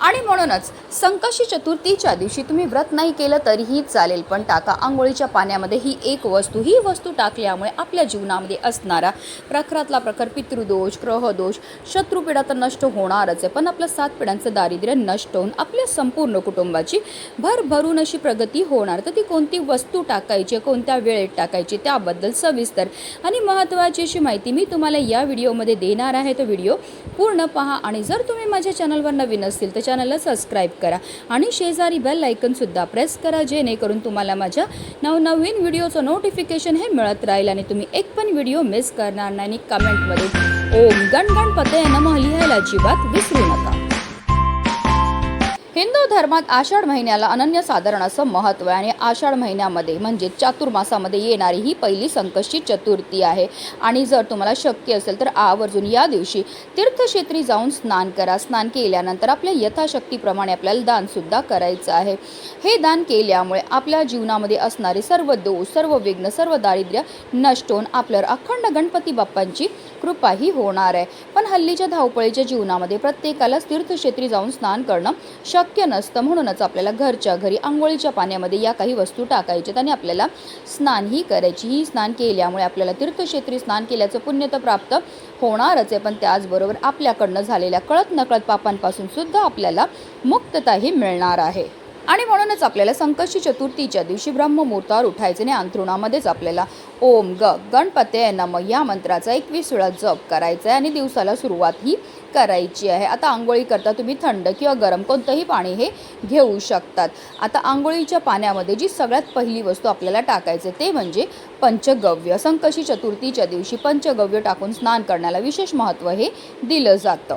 आणि म्हणूनच संकष्टी चतुर्थीच्या दिवशी तुम्ही व्रत नाही केलं तरीही चालेल पण टाका आंघोळीच्या पाण्यामध्ये ही एक वस्तू. ही वस्तू टाकल्यामुळे आपल्या जीवनामध्ये असणारा प्रखरातला प्रखर पितृदोष ग्रहदोष शत्रुपिढा तर नष्ट होणारच आहे. पण आपलं सात पिढ्यांचं दारिद्र्य नष्ट होऊन आपल्या संपूर्ण कुटुंबाची भरभरून अशी प्रगती होणार. तर ती कोणती वस्तू टाकायची कोणत्या वेळेत टाकायची त्याबद्दल सविस्तर आणि महत्त्वाची अशी माहिती मी तुम्हाला या व्हिडिओमध्ये देणार आहे. तो व्हिडिओ पूर्ण पहा आणि जर तुम्ही माझ्या चॅनलवर नवीन असतील तर चॅनलला सबस्क्राईब करा आणि शेजारी बेल आयकनसुद्धा प्रेस करा जेणेकरून तुम्हाला माझ्या नवनवीन व्हिडिओचं नोटिफिकेशन हे मिळत राहील आणि तुम्ही एक पण व्हिडिओ मिस करणार नाही. आणि कमेंटमध्ये ओम गण गणपते नमः लिहायला अजिबात विसरू नका. हिंदू धर्मात आषाढ महिन्याला अनन्यसाधारण असं महत्त्व आहे. आणि आषाढ महिन्यामध्ये म्हणजे चातुर्मासामध्ये येणारी ही पहिली संकष्टी चतुर्थी आहे. आणि जर तुम्हाला शक्य असेल तर आवर्जून या दिवशी तीर्थक्षेत्री जाऊन स्नान करा. स्नान केल्यानंतर आपल्या यथाशक्तीप्रमाणे आपल्याला दानसुद्धा करायचं आहे. हे दान केल्यामुळे आपल्या जीवनामध्ये असणारे सर्व दोष सर्व विघ्न सर्व दारिद्र्य नष्ट होऊन आपल्यावर अखंड गणपती बाप्पांची कृपाही होणार आहे. पण हल्लीच्या धावपळीच्या जीवनामध्ये प्रत्येकालाच तीर्थक्षेत्री जाऊन स्नान करणं शक्य शक्य नसतं म्हणूनच आपल्याला घरच्या घरी आंघोळीच्या पाण्यामध्ये या काही वस्तू टाकायच्यात आणि आपल्याला स्नानही करायची. ही स्नान केल्यामुळे आपल्याला तीर्थक्षेत्री स्नान केल्याचं पुण्य तर प्राप्त होणारच आहे. पण त्याचबरोबर आपल्याकडनं झालेल्या कळत नकळत पापांपासून सुद्धा आपल्याला मुक्तताही मिळणार आहे. आणि म्हणूनच आपल्याला संकष्टी चतुर्थीच्या दिवशी ब्रह्ममुहूर्तावर उठायचे आणि अंथरुणामध्येच आपल्याला ओम ग गणपते नम या मंत्राचा एकवीस वेळा जप करायचा आहे आणि दिवसाला सुरुवात ही करायची आहे. आता आंघोळी करता तुम्ही थंड किंवा गरम कोणतंही पाणी हे घेऊ शकतात. आता आंघोळीच्या पाण्यामध्ये जी सगळ्यात पहिली वस्तू आपल्याला टाकायचे ते म्हणजे पंचगव्य. संकशी चतुर्थीच्या दिवशी पंचगव्य टाकून स्नान करण्याला विशेष महत्त्व हे दिलं जातं.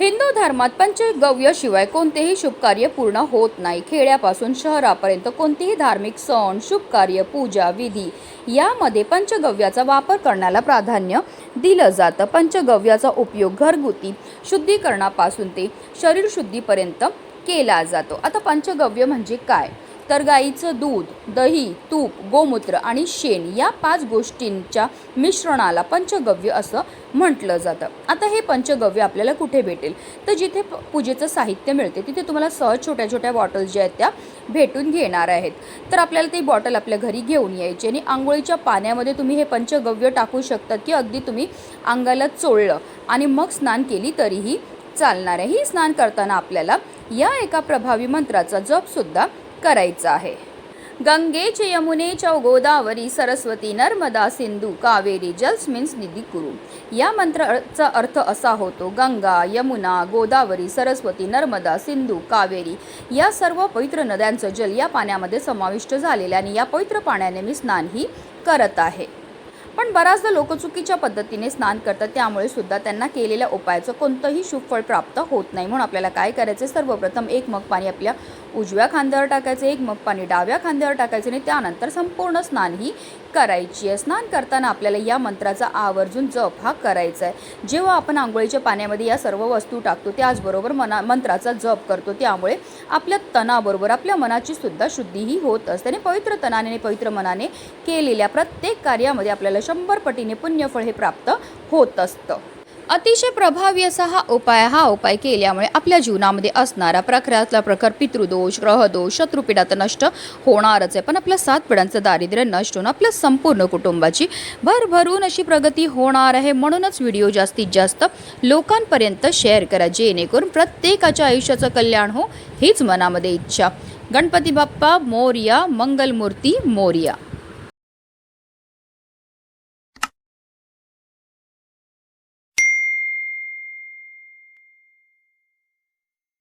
हिंदू धर्मात पंचगव्यशिवाय कोणतेही शुभकार्य पूर्ण होत नाही. खेड्यापासून शहरापर्यंत कोणतेही धार्मिक सण शुभकार्य पूजा विधी यामध्ये पंचगव्याचा वापर करण्याला प्राधान्य दिलं जातं. पंचगव्याचा उपयोग घरगुती शुद्धीकरणापासून ते शरीर शुद्धीपर्यंत केला जातो. आता पंचगव्य म्हणजे काय? तर गाईचं दूध दही तूप गोमूत्र आणि शेण या पाच गोष्टींच्या मिश्रणाला पंचगव्य असं म्हटलं जातं. आता हे पंचगव्य आपल्याला कुठे भेटेल? तर जिथे पूजेचं साहित्य मिळते तिथे तुम्हाला सहज छोट्या छोट्या बॉटल्स ज्या आहेत त्या भेटून घेणार आहेत. तर आपल्याला ती बॉटल आपल्या घरी घेऊन यायची आणि आंघोळीच्या पाण्यामध्ये तुम्ही हे पंचगव्य टाकू शकतात की अगदी तुम्ही अंगाला चोळलं आणि मग स्नान केली तरीही चालणार आहे. ही स्नान करताना आपल्याला या एका प्रभावी मंत्राचा जपसुद्धा करायचा आहे. गंगेच यमुनेच्या गोदावरी सरस्वती नर्मदा सिंधू कावेरी जल्स मीन्स निधी कुरु या मंत्राचा अर्थ असा होतो गंगा यमुना गोदावरी सरस्वती नर्मदा सिंधू कावेरी या सर्व पवित्र नद्यांचं जल या पाण्यामध्ये समाविष्ट झालेले आणि या पवित्र पाण्याने मी स्नानही करत आहे. पण बऱ्याचदा लोक चुकीच्या पद्धतीने स्नान करतात त्यामुळे सुद्धा त्यांना केलेल्या उपायाचं कोणतंही शुभफळ प्राप्त होत नाही. म्हणून आपल्याला काय करायचं सर्वप्रथम एक मग पाणी आपल्या उजव्या खांद्यावर टाकायचं एक मग पाणी डाव्या खांद्यावर टाकायचं आणि त्यानंतर संपूर्ण स्नान ही करायची आहे. स्नान करताना आपल्याला या मंत्राचा आवर्जून जप हा करायचा आहे. जेव्हा आपण आंघोळीच्या पाण्यामध्ये या सर्व वस्तू टाकतो त्याचबरोबर मना मंत्राचा जप करतो त्यामुळे आपल्या तणाबरोबर आपल्या मनाची सुद्धा शुद्धीही होत असते. आणि पवित्र तनाने आणि पवित्र मनाने केलेल्या प्रत्येक कार्यामध्ये आपल्याला शंभर पटीने पुण्यफळ हे प्राप्त होत असतं. अतिशय प्रभावी असा हा उपाय हा उपाय केल्यामुळे आपल्या जीवनामध्ये असणारा प्रखरातला प्रखर पितृदोष ग्रहदोष शत्रुपीडा तर नष्ट होणारच आहे. पण आपल्या सात पिढ्यांचं दारिद्र्य नष्ट होऊन आपल्या संपूर्ण कुटुंबाची भरभरून अशी प्रगती होणार आहे. म्हणूनच व्हिडिओ जास्तीत जास्त लोकांपर्यंत शेअर करा. जेणेकरून प्रत्येकाच्या आयुष्याचं कल्याण हो हीच मनामध्ये इच्छा. गणपती बाप्पा मोर्या मंगलमूर्ती मोर्या.